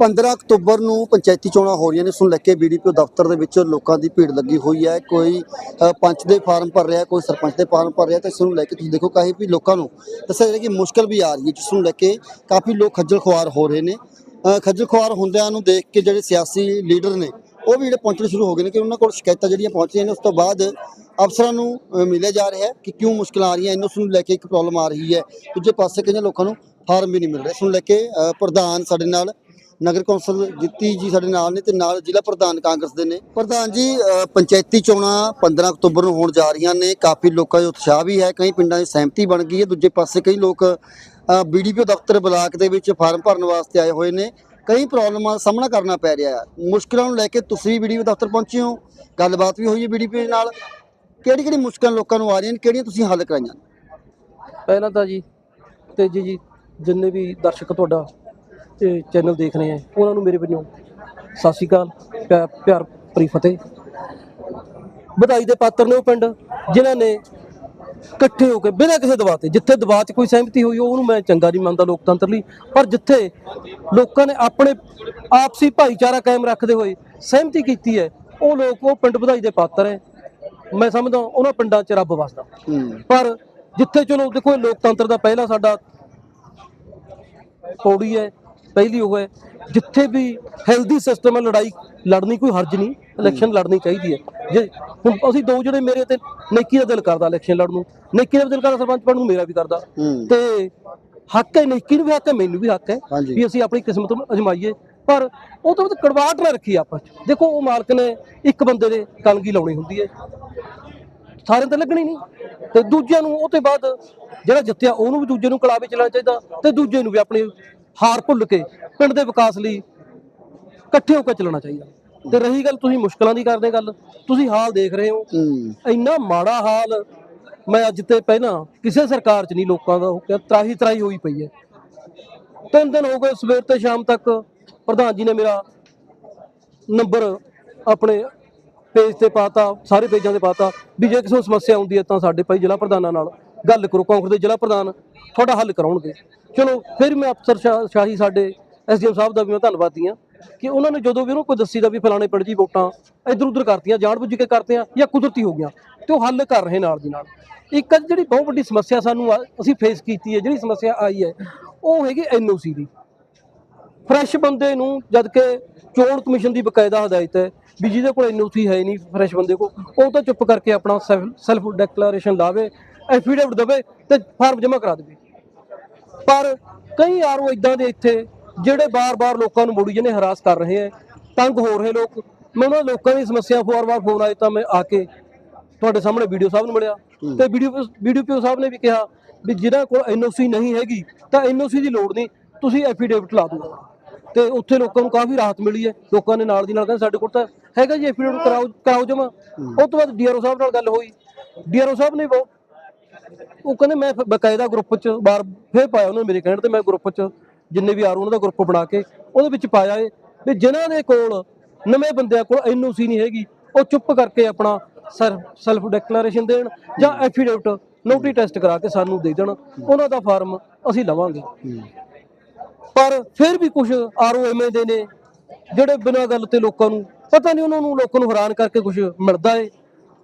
15 October ਨੂੰ ਪੰਚਾਇਤੀ ਚੋਣਾਂ ਹੋ ਰਹੀਆਂ ਨੇ ਉਸ ਨੂੰ ਲੈ ਕੇ ਬੀਡੀਪੀਓ ਦਫ਼ਤਰ ਦੇ ਵਿੱਚ ਲੋਕਾਂ ਦੀ ਭੀੜ ਲੱਗੀ ਹੋਈ ਹੈ। ਕੋਈ ਪੰਚ ਦੇ ਫਾਰਮ ਭਰ ਰਿਹਾ, ਕੋਈ ਸਰਪੰਚ ਦੇ ਫਾਰਮ ਭਰ ਰਿਹਾ, ਤੇ ਇਸ ਨੂੰ ਲੈ ਕੇ ਤੁਸੀਂ ਦੇਖੋ, ਕਾਫੀ ਵੀ ਲੋਕਾਂ ਨੂੰ ਦੱਸਿਆ ਜਾ ਰਿਹਾ ਕਿ ਮੁਸ਼ਕਲ ਵੀ ਆ ਰਹੀ ਹੈ, ਜਿਸ ਨੂੰ ਲੈ ਕੇ ਕਾਫੀ ਲੋਕ ਖੱਜਲ ਖੁਆਰ ਹੋ ਰਹੇ ਨੇ। ਖੱਜਲ ਖੁਆਰ ਹੁੰਦਿਆਂ ਨੂੰ ਦੇਖ ਕੇ ਜਿਹੜੇ ਸਿਆਸੀ ਲੀਡਰ ਨੇ, ਉਹ ਵੀ ਜਿਹੜੇ ਪਹੁੰਚਣੇ ਸ਼ੁਰੂ ਹੋ ਗਏ ਨੇ ਕਿ ਉਹਨਾਂ ਕੋਲ ਸ਼ਿਕਾਇਤਾਂ ਜਿਹੜੀਆਂ ਪਹੁੰਚ ਰਹੀਆਂ ਨੇ, ਉਸ ਤੋਂ ਬਾਅਦ ਅਫਸਰਾਂ ਨੂੰ ਮਿਲਿਆ ਜਾ ਰਿਹਾ ਹੈ ਕਿ ਕਿਉਂ ਮੁਸ਼ਕਲਾਂ ਆ ਰਹੀਆਂ, ਇਹਨਾਂ ਨੂੰ ਲੈ ਕੇ ਇੱਕ ਪ੍ਰੋਬਲਮ ਆ ਰਹੀ ਹੈ। ਦੂਜੇ ਪਾਸੇ ਕਈਆਂ ਲੋਕਾਂ ਨੂੰ ਫਾਰਮ ਵੀ ਨਹੀਂ ਮਿਲ ਰਿਹਾ। ਇਸ ਨੂੰ ਲੈ ਕੇ ਪ੍ਰਧਾਨ ਸਾਡੇ ਨਾਲ ਨਗਰ ਕੌਂਸਲ ਜਿੱਤੀ ਜੀ ਸਾਡੇ ਨਾਲ ਨੇ ਤੇ ਨਾਲ ਜ਼ਿਲ੍ਹਾ ਪ੍ਰਧਾਨ ਕਾਂਗਰਸ ਦੇ ਨੇ। ਪ੍ਰਧਾਨ ਜੀ ਪੰਚਾਇਤੀ ਚੋਣਾਂ 15 ਅਕਤੂਬਰ ਨੂੰ ਹੋਣ ਜਾ ਰਹੀਆਂ ਨੇ। ਕਾਫੀ ਲੋਕਾਂ 'ਚ ਉਤਸ਼ਾਹ ਵੀ ਹੈ, ਕਈ ਪਿੰਡਾਂ 'ਚ ਸਹਿਮਤੀ ਬਣ ਗਈ ਹੈ, ਦੂਜੇ ਪਾਸੇ ਕਈ ਲੋਕ ਬੀਡੀਪੀਓ ਦਫ਼ਤਰ ਬਲਾਕ ਦੇ ਵਿੱਚ ਫਾਰਮ ਭਰਨ ਵਾਸਤੇ ਆਏ ਹੋਏ ਨੇ। ਕਈ ਪ੍ਰੋਬਲਮਾਂ ਦਾ ਸਾਹਮਣਾ ਕਰਨਾ ਪੈ ਰਿਹਾ ਹੈ। ਮੁਸ਼ਕਲਾਂ ਨੂੰ ਲੈ ਕੇ ਤੁਸੀਂ ਵੀ ਬੀਡੀਪੀਓ ਦਫ਼ਤਰ ਪਹੁੰਚੇ ਹੋ। ਗੱਲਬਾਤ ਵੀ ਹੋਈ ਹੈ ਬੀਡੀਪੀਓ ਨਾਲ। ਕਿਹੜੀ ਕਿਹੜੀ ਮੁਸ਼ਕਲਾਂ ਲੋਕਾਂ ਨੂੰ ਆ ਰਹੀਆਂ ਨੇ, ਕਿਹੜੀਆਂ ਤੁਸੀਂ ਹੱਲ ਕਰਾਈਆਂ ਪਹਿਲਾਂ ਤਾਂ ਜੀ ਤੇ ਜੀ ਜੀ, ਜਿੰਨੇ ਵੀ ਦਰਸ਼ਕ ਤੁਹਾਡਾ ਇਹ ਚੈਨਲ ਦੇਖ ਰਹੇ ਆ ਉਹਨਾਂ ਨੂੰ ਮੇਰੇ ਵੱਲੋਂ ਸਤਿ ਸ਼੍ਰੀ ਅਕਾਲ ਪਿਆ- ਪਿਆਰ ਭਰੀ ਫਤਿਹ। ਵਧਾਈ ਦੇ ਪਾਤਰ ਨੇ ਉਹ ਪਿੰਡ ਜਿਨ੍ਹਾਂ ਨੇ ਇਕੱਠੇ ਹੋ ਕੇ ਬਿਨਾਂ ਕਿਸੇ ਦਬਾਅ ਤੇ ਜਿੱਥੇ ਦਬਾਅ 'ਚ ਕੋਈ ਸਹਿਮਤੀ ਹੋਈ ਉਹਨੂੰ ਮੈਂ ਚੰਗਾ ਨਹੀਂ ਮੰਨਦਾ ਲੋਕਤੰਤਰ ਲਈ ਪਰ ਜਿੱਥੇ ਲੋਕਾਂ ਨੇ ਆਪਣੇ ਆਪਸੀ ਭਾਈਚਾਰਾ ਕਾਇਮ ਰੱਖਦੇ ਹੋਏ ਸਹਿਮਤੀ ਕੀਤੀ ਹੈ ਉਹ ਲੋਕ ਉਹ ਪਿੰਡ ਵਧਾਈ ਦੇ ਪਾਤਰ ਹੈ। ਮੈਂ ਸਮਝਦਾ ਉਹਨਾਂ ਪਿੰਡਾਂ 'ਚ ਰੱਬ ਵਸਦਾ। ਹੂੰ। ਪਰ ਜਿੱਥੇ ਚਲੋ ਦੇਖੋ ਇਹ ਲੋਕਤੰਤਰ ਦਾ ਪਹਿਲਾ ਸਾਡਾ ਪੌੜੀ ਹੈ ਪਹਿਲੀ ਉਹ ਹੈ ਜਿੱਥੇ ਵੀ ਹੈਲਦੀ ਸਿਸਟਮ ਹੈ ਲੜਾਈ ਲੜਨੀ ਕੋਈ ਹਰਜ ਨਹੀਂ ਇਲੈਕਸ਼ਨ ਲੜਨੀ ਚਾਹੀਦੀ ਹੈ। ਜੇ ਹੁਣ ਅਸੀਂ ਦੋ ਜਿਹੜੇ ਮੇਰੇ ਤੇ ਨੇਕੀ ਦਾ ਦਿਲ ਕਰਦਾ ਇਲੈਕਸ਼ਨ ਲੜਨ ਨੂੰ ਨੇਕੀ ਦਾ ਦਿਲ ਕਰਦਾ ਸਰਪੰਚ ਬਣਨ ਨੂੰ ਮੇਰਾ ਵੀ ਕਰਦਾ। ਤੇ ਹੱਕ ਹੈ ਨੇਕੀ ਨੂੰ ਵੀ ਹੱਕ ਹੈ ਮੈਨੂੰ ਵੀ ਹੱਕ ਹੈ। ਵੀ ਅਸੀਂ ਆਪਣੀ ਕਿਸਮਤ ਨੂੰ ਅਜਮਾਈਏ। ਪਰ ਉਹ ਤੋਂ ਬਾਅਦ ਕੜਵਾਟ ਨਾ ਰੱਖੀ ਆਪਸ 'ਚ। ਦੇਖੋ ਉਹ ਮਾਲਕ ਨੇ ਇੱਕ ਬੰਦੇ ਦੇ ਕਲਗੀ ਲਾਉਣੀ ਹੁੰਦੀ ਹੈ। ਸਾਰਿਆਂ ਤੇ ਲੱਗਣੀ ਨਹੀਂ। ਤੇ ਦੂਜਿਆਂ ਨੂੰ ਉਹ ਤੋਂ ਬਾਅਦ ਜਿਹੜਾ ਜਿੱਤਿਆ ਉਹਨੂੰ ਵੀ ਦੂਜੇ ਨੂੰ ਕਲਾਵੇ ਚਲਾਉਣਾ ਚਾਹੀਦਾ ਤੇ ਦੂਜੇ ਨੂੰ ਵੀ ਆਪਣੀ ਹਾਰ ਭੁੱਲ ਕੇ ਪਿੰਡ ਦੇ ਵਿਕਾਸ ਲਈ ਇਕੱਠੇ ਹੋ ਕੇ ਚੱਲਣਾ ਚਾਹੀਦਾ। ਤੇ ਰਹੀ ਗੱਲ ਤੁਸੀਂ ਮੁਸ਼ਕਲਾਂ ਦੀ ਕਰਦੇ ਗੱਲ ਤੁਸੀਂ ਹਾਲ ਦੇਖ ਰਹੇ ਹੋ। ਇੰਨਾ ਮਾੜਾ ਹਾਲ ਮੈਂ ਅੱਜ ਤੇ ਪਹਿਲਾਂ ਕਿਸੇ ਸਰਕਾਰ 'ਚ ਨਹੀਂ ਲੋਕਾਂ ਦਾ ਹੋ ਗਿਆ ਤਰਾਹੀ ਤਰਾਹੀ ਹੋਈ ਪਈ ਹੈ। ਤਿੰਨ ਦਿਨ ਹੋ ਗਏ ਸਵੇਰ ਤੇ ਸ਼ਾਮ ਤੱਕ ਪ੍ਰਧਾਨ ਜੀ ਨੇ ਮੇਰਾ ਨੰਬਰ ਆਪਣੇ ਪੇਜ ਤੇ ਪਾਤਾ ਸਾਰੇ ਪੇਜਾਂ ਤੇ ਪਾਤਾ ਵੀ ਜੇ ਕਿਸੇ ਨੂੰ ਸਮੱਸਿਆ ਆਉਂਦੀ ਹੈ ਤਾਂ ਸਾਡੇ ਭਾਈ ਜ਼ਿਲ੍ਹਾ ਪ੍ਰਧਾਨਾਂ ਨਾਲ ਗੱਲ ਕਰੋ, ਕਾਂਗਰਸ ਦੇ ਜ਼ਿਲ੍ਹਾ ਪ੍ਰਧਾਨ ਤੁਹਾਡਾ ਹੱਲ ਕਰਾਉਣਗੇ। ਚਲੋ, ਫਿਰ ਮੈਂ ਅਫਸਰ ਸ਼ਾ- ਸ਼ਾਹੀ ਸਾਡੇ ਐਸਡੀਐਮ ਸਾਹਿਬ ਦਾ ਵੀ ਮੈਂ ਧੰਨਵਾਦੀ ਹਾਂ ਕਿ ਉਹਨਾਂ ਨੇ ਜਦੋਂ ਵੀ ਉਹਨੂੰ ਕੋਈ ਦੱਸੀ ਦਾ ਵੀ ਫਲਾਣੇ ਪਿੰਡ ਜੀ ਵੋਟਾਂ ਇੱਧਰ ਉੱਧਰ ਕਰਤੀਆਂ ਜਾਣ ਬੁੱਝ ਕੇ ਕਰਤੀਆਂ ਜਾਂ ਕੁਦਰਤੀ ਹੋ ਗਈਆਂ, ਤੇ ਉਹ ਹੱਲ ਕਰ ਰਹੇ ਨਾਲ ਦੀ ਨਾਲ। ਇੱਕ ਅੱਜ ਜਿਹੜੀ ਬਹੁਤ ਵੱਡੀ ਸਮੱਸਿਆ ਸਾਨੂੰ ਆ- ਅਸੀਂ ਫੇਸ ਕੀਤੀ ਹੈ, ਜਿਹੜੀ ਸਮੱਸਿਆ ਆਈ ਹੈ, ਉਹ ਹੈਗੀ ਐਨਓਸੀ ਦੀ। ਫਰੈਸ਼ ਬੰਦੇ ਨੂੰ ਜਦ ਕਿ ਚੋਣ ਕਮਿਸ਼ਨ ਦੀ ਬਕਾਇਦਾ ਹਦਾਇਤ ਹੈ ਵੀ ਜਿਹਦੇ ਕੋਲ ਐਨਓਸੀ ਹੈ ਨਹੀਂ ਫਰੈਸ਼ ਬੰਦੇ ਕੋਲ ਉਹ ਤਾਂ ਚੁੱਪ ਕਰਕੇ ਆਪਣਾ ਸੈਲਫ ਡਿਕਲੇਰੇਸ਼ਨ ਲਾਵੇ ਐਫੀਡੇਵਿਟ ਦੇਵੇ ਤੇ ਫਾਰਮ ਜਮ੍ਹਾਂ ਕਰਾ ਦੇਵੇ। ਪਰ ਕਈ ਆਰਓ ਇਦਾਂ ਦੇ ਇੱਥੇ ਜਿਹੜੇ ਬਾਰ-ਬਾਰ ਲੋਕਾਂ ਨੂੰ ਮੋੜੀ ਜਿਹਨੇ ਹਰਾਸ ਕਰ ਰਹੇ ਹੈ ਤੰਗ ਹੋ ਰਹੇ ਲੋਕ। ਮੈਂ ਉਹਨਾਂ ਲੋਕਾਂ ਦੀ ਸਮੱਸਿਆ ਵਾਰ-ਵਾਰ ਫੋਨ ਆਏ ਤਾਂ ਮੈਂ ਆ ਕੇ ਤੁਹਾਡੇ ਸਾਹਮਣੇ ਵੀਡੀਓ ਸਾਹਿਬ ਨੂੰ ਮਿਲਿਆ। ਤੇ ਵੀਡੀਓ ਵੀਡੀਓ ਸਾਹਿਬ ਨੇ ਵੀ ਕਿਹਾ ਵੀ ਜਿਹਨਾਂ ਕੋਲ ਐਨਓਸੀ ਨਹੀਂ ਹੈਗੀ ਤਾਂ ਐਨਓਸੀ ਦੀ ਲੋੜ ਨਹੀਂ ਤੁਸੀਂ ਐਫੀਡੇਵਿਟ ਲਾ ਦਿਓ। ਤੇ ਉੱਥੇ ਲੋਕਾਂ ਨੂੰ ਕਾਫੀ ਰਾਹਤ ਮਿਲੀ ਹੈ। ਲੋਕਾਂ ਨੇ ਨਾਲ ਦੀ ਨਾਲ ਕਹਿੰਦੇ ਸਾਡੇ ਕੋਲ ਤਾਂ ਹੈਗਾ ਜੀ ਐਫੀਡੇਵਿਟ ਕਰਾਓ ਕਰਾਓ ਜਮਾ। ਉਸ ਤੋਂ ਬਾਅਦ ਡੀਆਰਓ ਸਾਹਿਬ ਨਾਲ ਗੱਲ ਹੋਈ। ਡੀਆਰਓ ਸਾਹਿਬ ਨੇ ਉਹ ਕਹਿੰਦੇ ਮੈਂ ਬਕਾਇਦਾ ਗਰੁੱਪ ਚ ਬਾਰ ਫੇਰ ਪਾਇਆ ਉਹਨਾਂ ਨੇ ਮੇਰੇ ਕਹਿਣ ਤੇ ਮੈਂ ਗਰੁੱਪ ਚ ਜਿੰਨੇ ਵੀ ਆਰ ਉਹਨਾਂ ਦਾ ਗਰੁੱਪ ਬਣਾ ਕੇ ਉਹਦੇ ਵਿੱਚ ਪਾਇਆ ਏ। ਵੀ ਜਿਨ੍ਹਾਂ ਦੇ ਕੋਲ ਨਵੇਂ ਬੰਦਿਆਂ ਕੋਲ ਐਨਓਸੀ ਨਹੀਂ ਹੈਗੀ ਉਹ ਚੁੱਪ ਕਰਕੇ ਆਪਣਾ ਸੈਲਫ ਡਿਕਲੇਰੇਸ਼ਨ ਦੇਣ ਜਾਂ ਐਫੀਡੇਵਿਟ ਨੋਟਰੀ ਟੈਸਟ ਕਰਾ ਕੇ ਸਾਨੂੰ ਦੇ ਦੇਣ। ਉਹਨਾਂ ਦਾ ਫਾਰਮ ਅਸੀਂ ਲਵਾਂਗੇ। ਪਰ ਫਿਰ ਵੀ ਕੁਝ ਆਰਓ ਐਵੇਂ ਦੇ ਨੇ ਜਿਹੜੇ ਬਿਨਾਂ ਗੱਲ ਤੇ ਲੋਕਾਂ ਨੂੰ ਪਤਾ ਨਹੀਂ ਉਹਨਾਂ ਨੂੰ ਲੋਕਾਂ ਨੂੰ ਹੈਰਾਨ ਕਰਕੇ ਕੁਝ ਮਿਲਦਾ ਏ।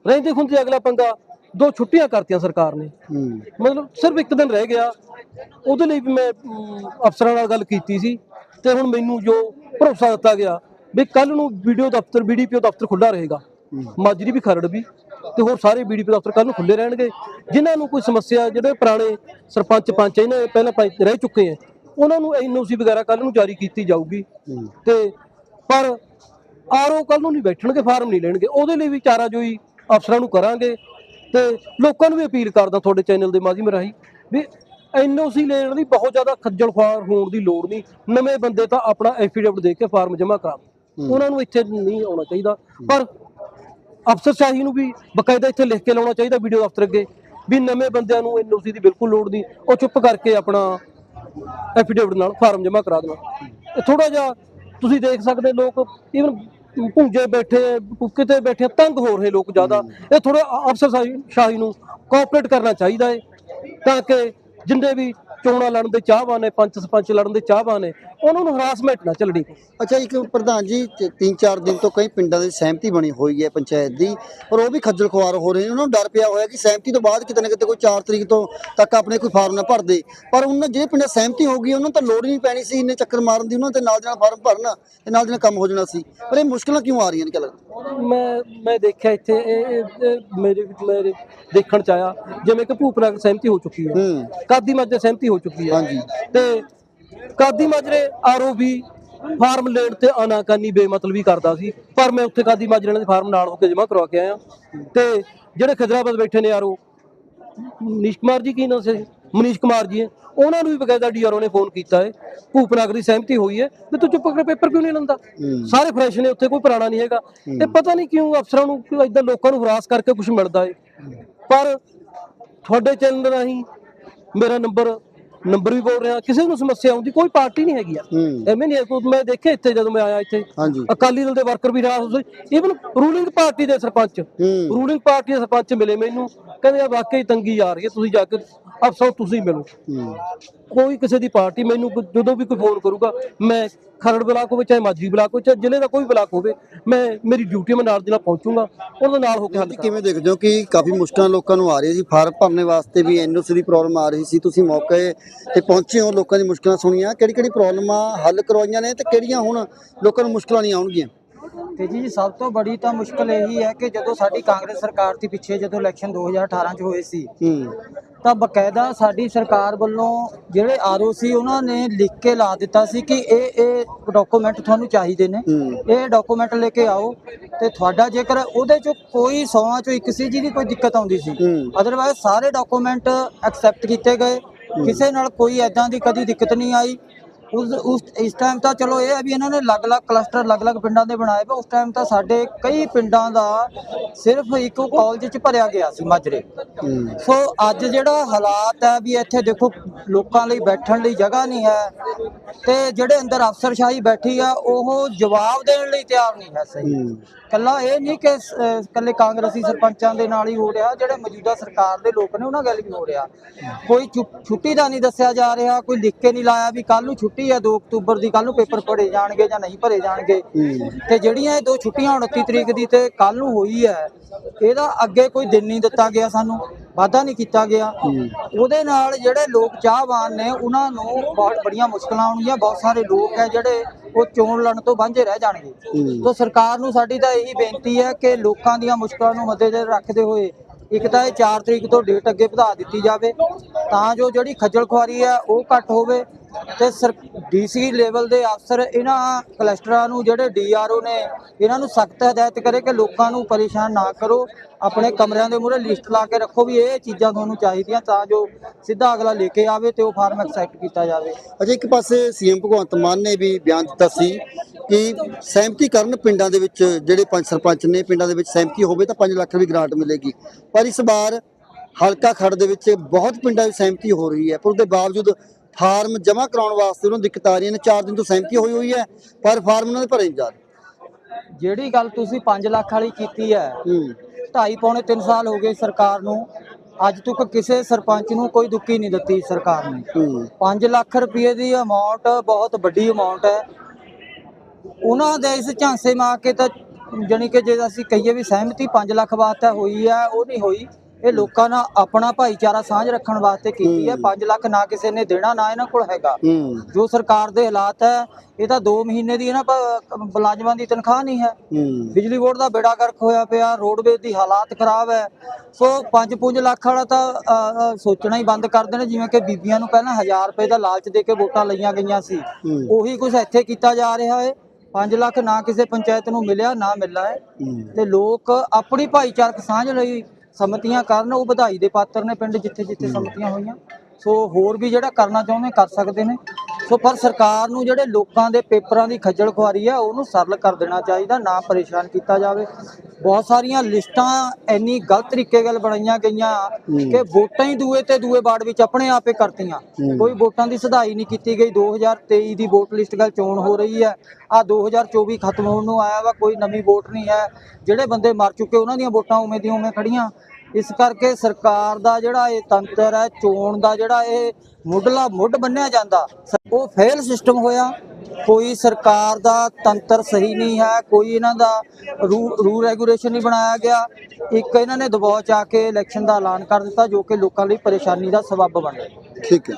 ਰਹਿੰਦੇ ਖੁੰਦੇ ਅਗਲਾ ਪੰਗਾ ਦੋ ਛੁੱਟੀਆਂ ਕਰਤੀਆਂ ਸਰਕਾਰ ਨੇ। ਮਤਲਬ ਸਿਰਫ ਇੱਕ ਦਿਨ ਰਹਿ ਗਿਆ। ਉਹਦੇ ਲਈ ਵੀ ਮੈਂ ਅਫਸਰਾਂ ਨਾਲ ਗੱਲ ਕੀਤੀ ਸੀ ਤੇ ਹੁਣ ਮੈਨੂੰ ਜੋ ਭਰੋਸਾ ਦਿੱਤਾ ਗਿਆ ਵੀ ਕੱਲ ਨੂੰ ਵੀਡੀਓ ਦਫ਼ਤਰ ਬੀਡੀਪੀਓ ਦਫ਼ਤਰ ਖੁੱਲਾ ਰਹੇਗਾ। ਮਾਜਰੀ ਵੀ ਖਰੜ ਵੀ ਤੇ ਹੋਰ ਸਾਰੇ ਬੀਡੀਪੀ ਦਫ਼ਤਰ ਕੱਲ ਨੂੰ ਖੁੱਲੇ ਰਹਿਣਗੇ। ਜਿਨ੍ਹਾਂ ਨੂੰ ਕੋਈ ਸਮੱਸਿਆ ਜਿਹੜੇ ਪੁਰਾਣੇ ਸਰਪੰਚ ਪੰਚ ਇਹਨਾਂ ਪਹਿਲਾਂ ਰਹਿ ਚੁੱਕੇ ਆ ਉਹਨਾਂ ਨੂੰ ਐਨਓਸੀ ਵਗੈਰਾ ਕੱਲ ਨੂੰ ਜਾਰੀ ਕੀਤੀ ਜਾਊਗੀ। ਤੇ ਪਰ ਆਰਓ ਕੱਲ ਨੂੰ ਨਹੀਂ ਬੈਠਣਗੇ ਫਾਰਮ ਨਹੀਂ ਲੈਣਗੇ। ਉਹਦੇ ਲਈ ਵੀ ਚਾਰਾ ਜੋਈ ਅਫਸਰਾਂ ਨੂੰ ਕਰਾਂਗੇ। ਤੇ ਲੋਕਾਂ ਨੂੰ ਵੀ ਅਪੀਲ ਕਰਦਾ ਤੁਹਾਡੇ ਚੈਨਲ ਦੇ ਮਾਧਿਅਮ ਰਾਹੀਂ ਵੀ ਐਨਓਸੀ ਲੈਣ ਲਈ ਬਹੁਤ ਜ਼ਿਆਦਾ ਖੱਜਲ ਖੁਆਰ ਹੋਣ ਦੀ ਲੋੜ ਨਹੀਂ। ਨਵੇਂ ਬੰਦੇ ਤਾਂ ਆਪਣਾ ਐਫੀਡੇਵਿਟ ਦੇ ਕੇ ਫਾਰਮ ਜਮ੍ਹਾਂ ਕਰਾ ਉਹਨਾਂ ਨੂੰ ਇੱਥੇ ਨਹੀਂ ਆਉਣਾ ਚਾਹੀਦਾ। ਪਰ ਅਫਸਰਸ਼ਾਹੀ ਨੂੰ ਵੀ ਬਕਾਇਦਾ ਇੱਥੇ ਲਿਖ ਕੇ ਲਾਉਣਾ ਚਾਹੀਦਾ ਵੀਡੀਓ ਦਫ਼ਤਰ ਅੱਗੇ ਵੀ ਨਵੇਂ ਬੰਦਿਆਂ ਨੂੰ ਐਨਓਸੀ ਦੀ ਬਿਲਕੁਲ ਲੋੜ ਨਹੀਂ। ਉਹ ਚੁੱਪ ਕਰਕੇ ਆਪਣਾ ਐਫੀਡੇਵਿਟ ਨਾਲ, ਫਾਰਮ ਜਮ੍ਹਾਂ ਕਰਾ ਦੇਣਾ। ਇਹ ਥੋੜਾ ਜਿਹਾ ਤੁਸੀਂ ਦੇਖ ਸਕਦੇ ਲੋਕ ਈਵਨ ਭੁੰਜੇ ਬੈਠੇ, ਕਿਤੇ ਬੈਠੇ, ਤੰਗ ਹੋ ਰਹੇ ਲੋਕ ਜ਼ਿਆਦਾ। ਇਹ ਥੋੜਾ ਅਫਸਰ ਸ਼ਾਹੀ ਨੂੰ ਕੋਆਪਰੇਟ ਕਰਨਾ ਚਾਹੀਦਾ ਹੈ ਤਾਂ ਕਿ ਜਿੰਨੇ ਵੀ ਚੋਣਾਂ ਲੜਨ ਦੇ ਚਾਹਵਾਨ ਨੇ ਪੰਚ ਸਰਪੰਚ ਲੜਨ ਦੇ ਚਾਹਵਾਨ ਨੇ ਉਹਨਾਂ ਨੂੰ ਹਰਾਸਮੈਂਟ ਨਾ ਚੱਲਣੀ। ਅੱਛਾ ਇੱਕ ਪ੍ਰਧਾਨ ਜੀ ਤ- ਤਿੰਨ ਚਾਰ ਦਿਨ ਤੋਂ ਕਈ ਪਿੰਡਾਂ ਦੀ ਸਹਿਮਤੀ ਬਣੀ ਹੋਈ ਹੈ ਪੰਚਾਇਤ ਦੀ ਪਰ ਉਹ ਵੀ ਖੱਜਲ ਖੁਆਰ ਹੋ ਰਹੇ ਨੇ ਉਹਨਾਂ ਨੂੰ ਡਰ ਪਿਆ ਹੋਇਆ ਕਿ ਸਹਿਮਤੀ ਤੋਂ ਬਾਅਦ ਕਿਤੇ ਨਾ ਕਿਤੇ ਕੋਈ 4 ਤਰੀਕ ਤੋਂ ਤੱਕ ਆਪਣੇ ਕੋਈ ਫਾਰਮ ਨਾ ਭਰਦੇ ਪਰ ਉਹਨਾਂ ਜਿਹੜੇ ਪਿੰਡਾਂ ਸਹਿਮਤੀ ਹੋ ਗਈ ਉਹਨਾਂ ਤਾਂ ਲੋੜ ਨਹੀਂ ਪੈਣੀ ਸੀ ਇੰਨੇ ਚੱਕਰ ਮਾਰਨ ਦੀ ਉਹਨਾਂ ਤੇ ਨਾਲ ਦੇ ਨਾਲ ਫਾਰਮ ਭਰਨਾ ਤੇ ਨਾਲ ਦੇ ਨਾਲ ਕੰਮ ਹੋ ਜਾਣਾ ਸੀ। ਪਰ ਇਹ ਮੁਸ਼ਕਲਾਂ ਕਿਉਂ ਆ ਰਹੀਆਂ ਨੇ ਚੱਲ ਮੈਂ ਮੈਂ ਦੇਖਿਆ ਇੱਥੇ ਇਹ- ਮੇਰੇ ਮੇਰੇ ਦੇਖਣ ਚ ਆਇਆ ਜਿਵੇਂ ਕਿ ਭੂਪਨਾ ਦੀ ਸਹਿਮਤੀ ਹੋ ਚੁੱਕੀ ਹੈ। ਕਾਦੀ ਮਾਜਰੇ ਸਹਿਮਤੀ ਹੋ ਚੁੱਕੀ ਹੈ। ਹਾਂਜੀ। ਤੇ ਕਾਦੀ ਮਾਜਰੇ ਆਰਓਬੀ ਫਾਰਮ ਲੈਣ ਤੇ ਅਨਾਕਾਨੀ ਬੇਮਤਲਬੀ ਕਰਦਾ ਸੀ। ਪਰ ਮੈਂ ਉੱਥੇ ਕਾਦੀ ਮਾਜਰੇ ਦੇ ਫਾਰਮ ਨਾਲ ਹੋ ਕੇ ਜਮ੍ਹਾਂ ਕਰਵਾ ਕੇ ਆਇਆ। ਤੇ ਜਿਹੜੇ ਖਿਦਰਾਬਾਦ ਬੈਠੇ ਨੇ ਆਰਓ ਮਨੀਸ਼ ਕੁਮਾਰ ਜੀ ਕੀ ਨਾਮ ਸੀ? ਮਨੀਸ਼ ਕੁਮਾਰ ਜੀ। ਹੈ ਉਹਨਾਂ ਨੂੰ ਵੀ ਬਕਾਇਦਾ ਡੀਆਰਓ ਨੇ ਫੋਨ ਕੀਤਾ ਹੈ। ਭੂਪਨਾਗਰ ਦੀ ਸਹਿਮਤੀ ਹੋਈ ਹੈ। ਵੀ ਤੂੰ ਚੁੱਪ ਕਰਕੇ ਪੇਪਰ ਕਿਉਂ ਨਹੀਂ ਲੈਂਦਾ? ਹੂੰ। ਸਾਰੇ ਫਰੈਸ਼ ਨੇ ਉੱਥੇ ਕੋਈ ਪੁਰਾਣਾ ਨਹੀਂ ਹੈਗਾ। ਤੇ ਪਤਾ ਨਹੀਂ ਕਿਉਂ ਅਫਸਰਾਂ ਨੂੰ ਕਿਉਂ ਇਦਾਂ ਲੋਕਾਂ ਨੂੰ ਹਰਾਸ ਕਰਕੇ ਕੁਝ ਮਿਲਦਾ ਏ ਪਰ ਤੁਹਾਡੇ ਚੈਨਲ ਰਾਹੀਂ ਮੇਰਾ ਨੰਬਰ ਨੰਬਰ ਵੀ ਬੋਲ ਰਿਹਾ ਕਿਸੇ ਨੂੰ ਸਮੱਸਿਆ ਆਉਂਦੀ ਕੋਈ ਪਾਰਟੀ ਨਹੀਂ ਹੈਗੀ ਹੂੰ। ਐਵੇਂ ਨਹੀਂ ਹੈ ਕੋਈ ਮੈਂ ਦੇਖਿਆ ਇੱਥੇ ਜਦੋਂ ਮੈਂ ਆਇਆ ਇੱਥੇ। ਹਾਂਜੀ। ਅਕਾਲੀ ਦਲ ਦੇ ਵਰਕਰ ਵੀ ਰਾਸ ਹੋਏ ਈਵਨ ਰੂਲਿੰਗ ਪਾਰਟੀ ਦੇ ਸਰਪੰਚ। ਹੂੰ। ਰੂਲਿੰਗ ਪਾਰਟੀ ਦੇ ਸਰਪੰਚ ਮਿਲੇ ਮੈਨੂੰ ਕਹਿੰਦੇ ਆ ਵਾਕਈ ਤੰਗੀ ਆ ਰਹੀ ਹੈ ਤੁਸੀਂ ਜਾ ਕੇ ਅਫਸਰ ਤੁਸੀਂ ਮਿਲੋ। ਕੋਈ ਕਿਸੇ ਦੀ ਪਾਰਟੀ ਮੈਨੂੰ ਜਦੋਂ ਵੀ ਕੋਈ ਫੋਨ ਕਰੂਗਾ ਮੈਂ ਖਰੜ ਬਲਾਕ ਹੋਵੇ ਚਾਹੇ ਮਾਜਰੀ ਬਲਾਕ ਹੋਵੇ ਚਾਹੇ ਜ਼ਿਲ੍ਹੇ ਦਾ ਕੋਈ ਬਲਾਕ ਹੋਵੇ ਮੈਂ ਮੇਰੀ ਡਿਊਟੀ ਮੈਂ ਨਾਲ ਦੀ ਨਾਲ ਪਹੁੰਚੂਗਾ ਉਹਦੇ ਨਾਲ ਹੋ ਕੇ ਹੱਲ ਤੁਸੀਂ ਕਿਵੇਂ ਦੇਖਦੇ ਹੋ ਕਿ ਕਾਫੀ ਮੁਸ਼ਕਲਾਂ ਲੋਕਾਂ ਨੂੰ ਆ ਰਹੀ ਸੀ? ਫਾਰਮ ਭਰਨੇ ਵਾਸਤੇ ਵੀ ਐਨਓਸੀ ਦੀ ਪ੍ਰੋਬਲਮ ਆ ਰਹੀ ਸੀ। ਤੁਸੀਂ ਮੌਕੇ ਤੇ ਪਹੁੰਚੇ ਹੋ ਲੋਕਾਂ ਦੀ ਮੁਸ਼ਕਲਾਂ ਸੁਣੀਆਂ। ਕਿਹੜੀ ਕਿਹੜੀ ਪ੍ਰੋਬਲਮਾਂ ਹੱਲ ਕਰਵਾਈਆਂ ਨੇ ਤੇ ਕਿਹੜੀਆਂ ਹੁਣ ਲੋਕਾਂ ਨੂੰ ਮੁਸ਼ਕਲਾਂ ਨਹੀਂ ਆਉਣਗੀਆਂ? ਤੇ ਜੀ ਸਭ ਤੋਂ ਬੜੀ ਤਾਂ ਮੁਸ਼ਕਲ ਇਹੀ ਹੈ ਕਿ ਜਦੋਂ ਸਾਡੀ ਕਾਂਗਰਸ ਸਰਕਾਰ ਸੀ ਪਿੱਛੇ ਜਦੋਂ ਇਲੈਕਸ਼ਨ 2018 ਚ ਹੋਏ ਸੀ ਹੂੰ। ਤਾਂ ਬਕਾਇਦਾ ਸਾਡੀ ਸਰਕਾਰ ਵੱਲੋਂ ਜਿਹੜੇ ਆਰਓ ਸੀ ਉਹਨਾਂ ਨੇ ਲਿਖ ਕੇ ਲਾ ਦਿੱਤਾ ਸੀ ਕਿ ਇਹ ਇਹ ਡਾਕੂਮੈਂਟ ਤੁਹਾਨੂੰ ਚਾਹੀਦੇ ਨੇ। ਇਹ ਡਾਕੂਮੈਂਟ ਲੈ ਕੇ ਆਓ ਤੇ ਤੁਹਾਡਾ ਜੇਕਰ ਉਹਦੇ ਚੋਂ ਕੋਈ ਸੌਆਂ ਚੋਂ ਇੱਕ ਸੀ ਜਿਹਦੀ ਕੋਈ ਦਿੱਕਤ ਆਉਂਦੀ ਸੀ। ਅਦਰਵਾਇਜ਼ ਸਾਰੇ ਡਾਕੂਮੈਂਟ ਐਕਸੈਪਟ ਕੀਤੇ ਗਏ। ਕਿਸੇ ਨਾਲ ਕੋਈ ਐਦਾਂ ਦੀ ਕਦੀ ਦਿੱਕਤ ਨਹੀਂ ਆਈ। ਉਸ ਉਸ ਇਸ ਟਾਈਮ ਤਾਂ ਚਲੋ ਇਹ ਹੈ ਵੀ ਇਹਨਾਂ ਨੇ ਅਲੱਗ-ਅਲੱਗ ਕਲਸਟਰ ਅਲੱਗ-ਅਲੱਗ ਪਿੰਡਾਂ ਦੇ ਬਣਾਏ ਪਏ ਉਸ ਟਾਈਮ ਤਾਂ ਸਾਡੇ ਕਈ ਪਿੰਡਾਂ ਦਾ ਸਿਰਫ ਇੱਕੋ ਕਾਲਜ 'ਚ ਭਰਿਆ ਗਿਆ ਸੀ ਮਾਜਰੇ। ਸੋ ਅੱਜ ਜਿਹੜਾ ਹਾਲਾਤ ਹੈ ਵੀ ਇੱਥੇ ਦੇਖੋ ਲੋਕਾਂ ਲਈ ਬੈਠਣ ਲਈ ਜਗ੍ਹਾ ਨਹੀਂ ਹੈ ਤੇ ਜਿਹੜੇ ਅੰਦਰ ਅਫਸਰਸ਼ਾਹੀ ਬੈਠੀ ਆ ਉਹ ਜਵਾਬ ਦੇਣ ਲਈ ਤਿਆਰ ਨਹੀਂ ਹੈ ਸਹੀ। ਕੱਲਾ ਇਹ ਨਹੀਂ ਕਿ ਸ- ਕੱਲੇ ਕਾਂਗਰਸੀ ਸਰਪੰਚਾਂ ਦੇ ਨਾਲ ਹੀ ਹੋ ਰਿਹਾ ਜਿਹੜੇ ਮੌਜੂਦਾ ਸਰਕਾਰ ਦੇ ਲੋਕ ਨੇ ਉਹਨਾਂ ਗੱਲ ਵੀ ਹੋ ਰਿਹਾ। ਕੋਈ ਛੁ- ਛੁੱਟੀ ਦਾ ਨਹੀਂ ਦੱਸਿਆ ਜਾ ਰਿਹਾ ਕੋਈ ਲਿਖ ਕੇ ਨਹੀਂ ਲਾਇਆ ਵੀ ਕੱਲ ਨੂੰ ਛੁੱਟੀ ਹੈ 2 ਅਕਤੂਬਰ ਦੀ ਕੱਲ ਨੂੰ ਪੇਪਰ ਭਰੇ ਜਾਣਗੇ ਜਾਂ ਨਹੀਂ ਭਰੇ ਜਾਣਗੇ। ਤੇ ਜਿਹੜੀਆਂ ਇਹ ਦੋ ਛੁੱਟੀਆਂ 29 ਤਰੀਕ ਦੀ ਤੇ ਕੱਲ ਨੂੰ ਹੋਈ ਹੈ ਇਹਦਾ ਅੱਗੇ ਕੋਈ ਦਿਨ ਨਹੀਂ ਦਿੱਤਾ ਗਿਆ ਸਾਨੂੰ। ਵਾਅਦਾ ਨਹੀਂ ਕੀਤਾ ਗਿਆ। ਉਹਦੇ ਨਾਲ ਜਿਹੜੇ ਲੋਕ ਚਾਹਵਾਨ ਨੇ ਉਹਨਾਂ ਨੂੰ ਬਹੁਤ ਬੜੀਆਂ ਮੁਸ਼ਕਲਾਂ ਆਉਣਗੀਆਂ। ਬਹੁਤ ਸਾਰੇ ਲੋਕ ਹੈ ਜਿਹੜੇ ਉਹ ਚੋਣ ਲੜਨ ਤੋਂ ਵਾਂਝੇ ਰਹਿ ਜਾਣਗੇ। ਤੋ ਸਰਕਾਰ ਨੂੰ ਸਾਡੀ ਤਾਂ ਇਹੀ ਬੇਨਤੀ ਹੈ ਕਿ ਲੋਕਾਂ ਦੀਆਂ ਮੁਸ਼ਕਲਾਂ ਨੂੰ ਮੱਦੇਨਜ਼ਰ ਰੱਖਦੇ ਹੋਏ ਇੱਕ ਤਾਂ ਇਹ 4 ਤਰੀਕ ਤੋਂ ਡੇਟ ਅੱਗੇ ਵਧਾ ਦਿੱਤੀ ਜਾਵੇ। ਤਾਂ ਜੋ ਜਿਹੜੀ ਖੱਜਲ ਖੁਆਰੀ ਹੈ ਉਹ ਘੱਟ ਹੋਵੇ। ਤੇ ਡੀਸੀ ਲੈਵਲ ਦੇ ਅਫਸਰ ਇਹਨਾਂ ਕਲਸਟਰਾਂ ਨੂੰ, ਜਿਹੜੇ ਡੀਆਰਓ ਨੇ, ਇਹਨਾਂ ਨੂੰ ਸਖਤ ਹਦਾਇਤ ਕਰੇ ਕਿ ਲੋਕਾਂ ਨੂੰ ਪਰੇਸ਼ਾਨ ਨਾ ਕਰੋ। ਆਪਣੇ ਕਮਰਿਆਂ ਦੇ ਮੂਹਰੇ ਲਿਸਟ ਲਾ ਕੇ ਰੱਖੋ ਵੀ ਇਹ ਚੀਜ਼ਾਂ ਤੁਹਾਨੂੰ ਚਾਹੀਦੀਆਂ, ਤਾਂ ਜੋ ਸਿੱਧਾ ਅਗਲਾ ਲੈ ਕੇ ਆਵੇ ਤੇ ਉਹ ਫਾਰਮ ਐਕਸੈਪਟ ਕੀਤਾ ਜਾਵੇ। ਅਜੇ ਇੱਕ ਪਾਸੇ ਸੀਐਮ ਭਗਵੰਤ ਮਾਨ ਨੇ ਵੀ ਬਿਆਨ ਦਿੱਤਾ ਸੀ ਕਿ ਸਹਿਮਤੀ ਕਰਨ ਪਿੰਡਾਂ ਦੇ ਵਿੱਚ ਜਿਹੜੇ ਪੰਜ ਸਰਪੰਚ ਨੇ, ਪਿੰਡਾਂ ਦੇ ਵਿੱਚ ਸਹਿਮਤੀ ਹੋਵੇ ਤਾਂ 5 ਲੱਖ ਦੀ ਗ੍ਰਾਂਟ ਮਿਲੇਗੀ। ਪਰ ਇਸ ਵਾਰ ਹਲਕਾ ਖੜ ਦੇ ਵਿੱਚ ਬਹੁਤ ਪਿੰਡਾਂ ਵਿੱਚ ਸਹਿਮਤੀ ਹੋ ਰਹੀ ਹੈ। ਪਰ ਉਹਦੇ ਬਾਵਜੂਦ ਫਾਰਮ ਜਮ੍ਹਾਂ ਕਰਾਉਣ ਵਾਸਤੇ ਉਹਨਾਂ ਦਿੱਕਤ ਆ ਰਹੀਆਂ ਨੇ 4 ਦਿਨ ਤੋਂ ਸਹਿਮਤੀ ਹੋਈ ਹੋਈ ਹੈ ਪਰ ਫਾਰਮ ਉਹਨਾਂ ਦੇ ਭਰੇ ਨਹੀਂ ਜਾ ਰਹੇ। ਜਿਹੜੀ ਗੱਲ ਤੁਸੀਂ 5 ਲੱਖ ਵਾਲੀ ਕੀਤੀ ਹੈ ਹੂੰ। ਢਾਈ ਪੌਣੇ 3 ਸਾਲ ਹੋ ਗਏ ਸਰਕਾਰ ਨੂੰ ਅੱਜ ਤੱਕ ਕਿਸੇ ਸਰਪੰਚ ਨੂੰ ਕੋਈ ਦੁੱਕੀ ਨਹੀਂ ਦਿੱਤੀ ਸਰਕਾਰ ਨੇ। ਹੂੰ। 5 ਲੱਖ ਰੁਪਏ ਦੀ ਅਮਾਉਂਟ ਬਹੁਤ ਵੱਡੀ ਅਮਾਉਂਟ ਹੈ। ਉਹਨਾਂ ਦੇ ਇਸ ਝਾਂਸੇ ਮਾ ਕੇ ਤਾਂ ਜਾਣੀ ਕਿ ਜੇ ਅਸੀਂ ਕਹੀਏ ਵੀ ਸਹਿਮਤੀ 5 ਲੱਖ ਵਾਸਤੇ ਹੋਈ ਹੈ ਉਹ ਨਹੀਂ ਹੋਈ। ਇਹ ਲੋਕਾਂ ਨਾਲ ਆਪਣਾ ਭਾਈਚਾਰਾ ਸਾਂਝ ਰੱਖਣ ਵਾਸਤੇ ਕੀਤੀ ਹੈ। 5 ਲੱਖ ਨਾ ਕਿਸੇ ਨੇ ਦੇਣਾ ਨਾ ਇਹਨਾਂ ਕੋਲ ਹੈਗਾ। ਜੋ ਸਰਕਾਰ ਦੇ ਹਾਲਾਤ ਹੈ ਇਹ ਤਾਂ 2 ਮਹੀਨੇ ਦੀ ਇਹਨਾਂ ਮੁਲਾਜ਼ਮਾਂ ਦੀ ਤਨਖਾਹ ਨਹੀਂ ਹੈ। ਬਿਜਲੀ ਬੋਰਡ ਦਾ ਬੇੜਾ ਗਰਕ ਹੋਇਆ ਪਿਆ ਰੋਡਵੇਜ਼ ਦੀ ਹਾਲਾਤ ਖਰਾਬ ਹੈ। ਸੋ 5-5 ਲੱਖ ਵਾਲਾ ਤਾਂ ਸੋਚਣਾ ਹੀ ਬੰਦ ਕਰ ਦੇਣਾ ਜਿਵੇਂ ਕਿ ਬੀਬੀਆਂ ਨੂੰ ਪਹਿਲਾਂ 1000 ਰੁਪਏ ਦਾ ਲਾਲਚ ਦੇ ਕੇ ਵੋਟਾਂ ਲਈਆਂ ਗਈਆਂ ਸੀ। ਉਹੀ ਕੁਝ ਇੱਥੇ ਕੀਤਾ ਜਾ ਰਿਹਾ ਹੈ। 5 ਲੱਖ ਨਾ ਕਿਸੇ ਪੰਚਾਇਤ ਨੂੰ ਮਿਲਿਆ ਨਾ ਮਿਲਣਾ ਹੂੰ। ਤੇ ਲੋਕ ਆਪਣੀ ਭਾਈਚਾਰਕ ਸਾਂਝ ਲਈ ਸੰਮਤੀਆਂ ਕਰਨ ਉਹ ਵਧਾਈ ਦੇ ਪਾਤਰ ਨੇ ਪਿੰਡ ਜਿੱਥੇ ਜਿੱਥੇ ਸੰਮਤੀਆਂ ਹੋਈਆਂ। ਸੋ ਹੋਰ ਵੀ ਜਿਹੜਾ ਕਰਨਾ ਚਾਹੁੰਦੇ ਕਰ ਸਕਦੇ ਨੇ। ਸੋ ਪਰ ਸਰਕਾਰ ਨੂੰ ਜਿਹੜੇ ਲੋਕਾਂ ਦੇ ਪੇਪਰਾਂ ਦੀ ਖੱਜਲ ਖੁਆਰੀ ਆ ਉਹਨੂੰ ਸਰਲ ਕਰ ਦੇਣਾ ਚਾਹੀਦਾ ਨਾ ਪਰੇਸ਼ਾਨ ਕੀਤਾ ਜਾਵੇ। ਬਹੁਤ ਸਾਰੀਆਂ ਲਿਸਟਾਂ ਇੰਨੀ ਗਲਤ ਤਰੀਕੇ ਨਾਲ ਬਣਾਈਆਂ ਗਈਆਂ ਕਿ ਵੋਟਾਂ ਹੀ ਦੂਏ ਤੇ ਦੂਏ ਵਾਰਡ ਵਿੱਚ ਆਪਣੇ ਆਪੇ ਕਰਤੀਆਂ। ਕੋਈ ਵੋਟਾਂ ਦੀ ਸੁਧਾਈ ਨਹੀਂ ਕੀਤੀ ਗਈ। 2023 ਦੀ ਵੋਟ ਲਿਸਟ ਗੱਲ ਚੋਣ ਹੋ ਰਹੀ ਹੈ। ਆ 2024 ਖਤਮ ਹੋਣ ਨੂੰ ਆਇਆ ਵਾ ਕੋਈ ਨਵੀਂ ਵੋਟ ਨਹੀਂ ਹੈ। ਜਿਹੜੇ ਬੰਦੇ ਮਰ ਚੁੱਕੇ ਉਹਨਾਂ ਦੀਆਂ ਵੋਟਾਂ ਉਵੇਂ ਦੀਆਂ ਉਵੇਂ ਖੜੀਆਂ ਇਸ ਕਰਕੇ ਸਰਕਾਰ ਦਾ ਜਿਹੜਾ ਇਹ ਤੰਤਰ ਹੈ ਚੋਣ ਦਾ ਜਿਹੜਾ ਇਹ ਮੁੱਢਲਾ ਮੁੱਢ ਬੰਨਿਆ ਜਾਂਦਾ ਉਹ ਫੇਲ ਸਿਸਟਮ ਹੋਇਆ। ਕੋਈ ਸਰਕਾਰ ਦਾ ਤੰਤਰ ਸਹੀ ਨਹੀਂ ਹੈ, ਕੋਈ ਇਹਨਾਂ ਦਾ ਰੂ ਰੈਗੂਲੇਸ਼ਨ ਨਹੀਂ ਬਣਾਇਆ ਗਿਆ। ਇੱਕ ਇਹਨਾਂ ਨੇ ਦਬਾਅ ਚ ਆ ਕੇ ਇਲੈਕਸ਼ਨ ਦਾ ਐਲਾਨ ਕਰ ਦਿੱਤਾ, ਜੋ ਕਿ ਲੋਕਾਂ ਲਈ ਪਰੇਸ਼ਾਨੀ ਦਾ ਸਬੱਬ ਬਣ ਗਿਆ। ਠੀਕ ਹੈ।